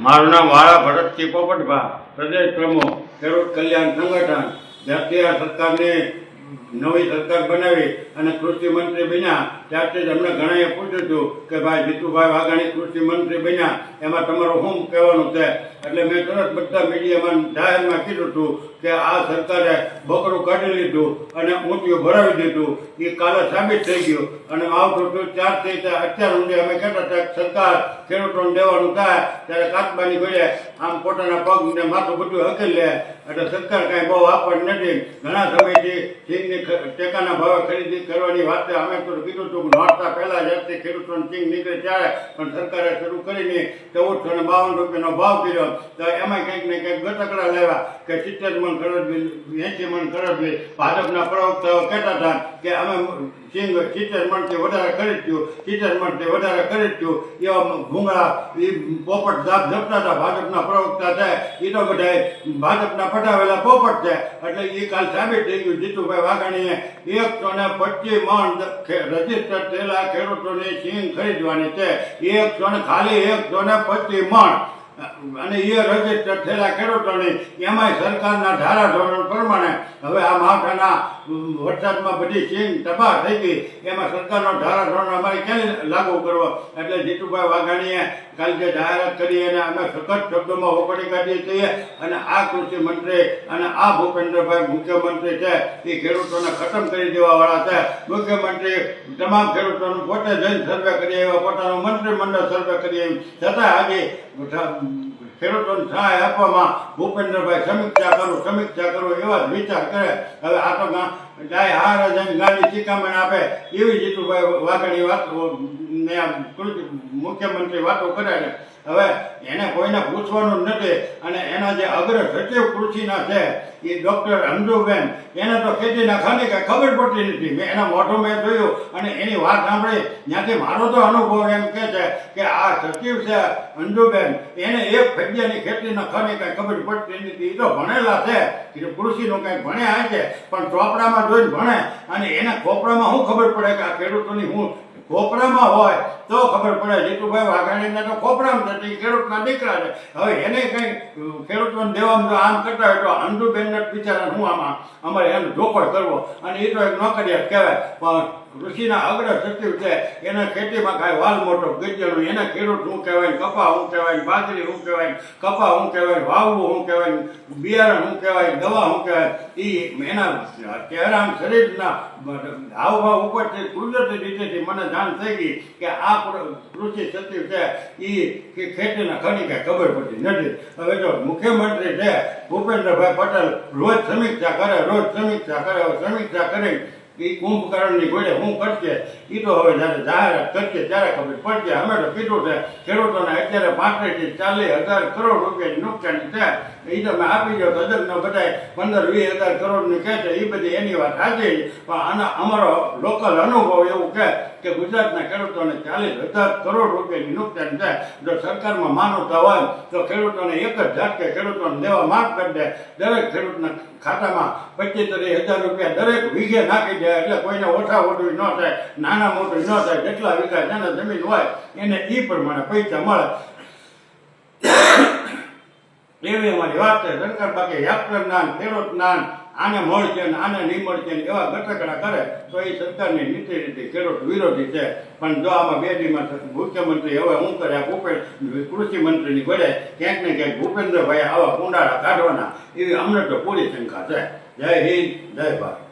મારું નામ વાળા ભરતસિંહ પોપટભા, પ્રદેશ પ્રમુખ, ખેડૂત કલ્યાણ સંગઠન. જાતીય સરકારને નવી સરકાર બનાવી અને કૃષિ મંત્રી બન્યા ત્યારથી જ અમને ઘણાએ પૂછ્યું હતું કે ભાઈ, જીતુભાઈ વાઘાણી કૃષિ મંત્રી બન્યા, એમાં તમારું શું કહેવાનું છે? એટલે મેં તરત બધા મીડિયામાં જાહેરમાં કીધું હતું કે આ સરકારે બકરું કાઢી લીધું અને ઊંધિયું ભરાવી દીધું. એ કાલે સાબિત થઈ ગયું. અને આવતું હતું ત્યારથી અત્યાર સુધી અમે કહેતા હતા સરકાર ખેડૂતોને દેવાનું થાય, ત્યારે કાચબાની ઘોડે આમ પોતાના પગને માથું બધું હકેલ લે. એટલે સરકાર કાંઈ બહુ આપવાની નથી. ઘણા સમયથી સિંગની ટેકાના ભાવે ખરીદી કરવાની વાત અમે તો કીધું હતું કે નોરતા પહેલા જ્યારથી ખેડૂતોને ચીંગ નીકળે ત્યારે પણ સરકારે શરૂ કરીને ચૌદસો ને બાવન રૂપિયાનો ભાવ કર્યો. તો એમાં કંઈક ને કંઈક ગતકડા લેવા કે સિત્તેર મણ ખરડવી એસી મણ ખરડવી ભાજપના પ્રવક્તાઓ કહેતા હતા કે અમે સિંગ સિત્તેર મણથી વધારે ખરીદ્યું સિત્તેર મણથી વધારે ખરીદ્યું એવા ભૂંગળા એ પોપટ જાપ જપતા હતા ભાજપના પ્રવક્તા એ તો બધા ભાજપના ફટાવેલા પોપટ છે. એટલે એ કાલ સાબિત થઈ ગયું. જીતુભાઈ વાઘાણીએ એકસો ને પચીસ મણ રજિસ્ટર થયેલા ખેડૂતોની સિંગ ખરીદવાની છે. એકસો ને ખાલી એકસો ને પચીસ મણ. અને એ રજિસ્ટર થયેલા ખેડૂતોની એમાંય સરકારના ધારા ધોરણ પ્રમાણે હવે આ માવઠાના વરસાદમાં બધી સીન તબાહ થઈ ગઈ. એમાં સરકારનો ધારાધોરણ અમારે ક્યાં લાગુ કરવો? એટલે જીતુભાઈ વાઘાણીએ કાલે જે જાહેરાત કરી એને અમે સખત શબ્દોમાં હોકડી કાઢીએ છીએ. અને આ કૃષિ મંત્રી અને આ ભૂપેન્દ્રભાઈ મુખ્યમંત્રી છે, એ ખેડૂતોને ખતમ કરી દેવાવાળા છે. મુખ્યમંત્રી તમામ ખેડૂતોનું પોતે જઈને સર્વે કરી આવ્યા, પોતાનું મંત્રીમંડળ સર્વે કરી આવ્યું. છતાં આજે ખેડૂતોને સહાય આપવામાં ભૂપેન્દ્રભાઈ સમીક્ષા કરું, સમીક્ષા કરો, એવા જ વિચાર કરે. હવે આ તો ગાય હાર જઈને ગાડી શિખામણ આપે. એવી જીતુભાઈ વાઘણી વાત, ને મુખ્યમંત્રી વાતો કરે છે. હવે એને કોઈને પૂછવાનું નથી. અને એના જે અગ્ર સચિવ કૃષિના છે, એ ડૉક્ટર અંજુબેન એને તો ખેતીના ખાલી કાંઈ ખબર પડતી નથી. મેં એના મોઢું મેં જોયું અને એની વાત સાંભળી. ત્યાંથી મારો તો અનુભવ એમ કહે છે કે આ સચિવ છે અંજુબેન એને એક ફેડિયાની ખેતીના ખાલી કાંઈ ખબર પડતી નથી એ તો ભણેલા છે. એટલે કૃષિનું કંઈક ભણ્યા છે પણ ચોપડામાં જોઈને ભણે અને એના ખોપડામાં શું ખબર પડે કે આ ખેડૂતોની હું ખોપરામાં હોય તો ખબર પડે. જીતુભાઈ વાઘાણીને તો ખોપરામાં થતી ખેડૂતના દીકરા છે. હવે એને કંઈ ખેડૂતોને દેવામાં જો આમ કરતા હોય તો અંજુબેનને બિચારા હું આમાં અમારે એનો જોખો કરવો. અને એ તો એક નોકરિયાત કહેવાય. પણ કૃષિના અગ્ર સચિવ છે, એના ખેતીમાં કાંઈ વાલ મોટો ગજ્જણું એના ખેડૂત શું કહેવાય, કપા શું કહેવાય, બાજરી શું કહેવાય, કપા શું કહેવાય વાવવું શું કહેવાય, બિયારણ શું કહેવાય, દવા શું કહેવાય એ એના ચહેરા શરીરના હાવભાવ ઉપરથી કુદરતી રીતેથી મને જાણ થઈ ગઈ કે આ કૃષિ સચિવ છે એ ખેતીના ખરી કાંઈ ખબર પડતી નથી. હવે જો મુખ્યમંત્રી છે, ભૂપેન્દ્રભાઈ પટેલ રોજ સમીક્ષા કરે, રોજ સમીક્ષા કરે સમીક્ષા કરી એ કુંભકર્ણની ઘોડે હું કરશે એ તો હવે જ્યારે જાહેરાત કરશે ત્યારે ખબર પડશે અમે તો કીધું છે, ખેડૂતોને અત્યારે પાંત્રીસથી ચાલીસ હજાર કરોડ રૂપિયાની નુકસાની છે એ તો મેં આપી દો તજજ્ઞો બધાય પંદર વીસ હજાર કરોડની કહે છે એ બધી એની વાત સાચી પણ આના અમારો લોકલ અનુભવ એવું કહે કે ગુજરાતના ખેડૂતોને ચાલીસ હજાર કરોડ રૂપિયાની નુકસાન છે જો સરકારમાં માનવતા હોય, તો ખેડૂતોને એક જ ઝાટકે ખેડૂતોને દેવા માફ કરી દે. દરેક ખેડૂતના ખાતામાં પચીસ ત્રીસ હજાર રૂપિયા દરેક વીઘે નાખી દે. એટલે કોઈને ઓછા ઓછું ન થાય, નાના મોટું ન થાય, જેટલા વીઘા જેને જમીન હોય, એને એ પ્રમાણે પૈસા મળે. એવી અમારી વાત છે સરકાર બાકી યાત્રા જ્ઞાન, ખેડૂત જ્ઞાન, આને મળશે ને આને નહીં મળશે ને એવા ગટકડા કરે, તો એ સરકારની નીતિ રીતે ખેડૂત વિરોધી છે. પણ જો આમાં બે દીમાં મુખ્યમંત્રી હવે હું કરે ભૂપેન્દ્ર કૃષિ મંત્રીની ઘડે ક્યાંક ને ક્યાંક ભૂપેન્દ્રભાઈ આવા કુંડાળા કાઢવાના, એવી અમને તો પૂરી શંકા છે. જય હિન્દ, જય ભારત.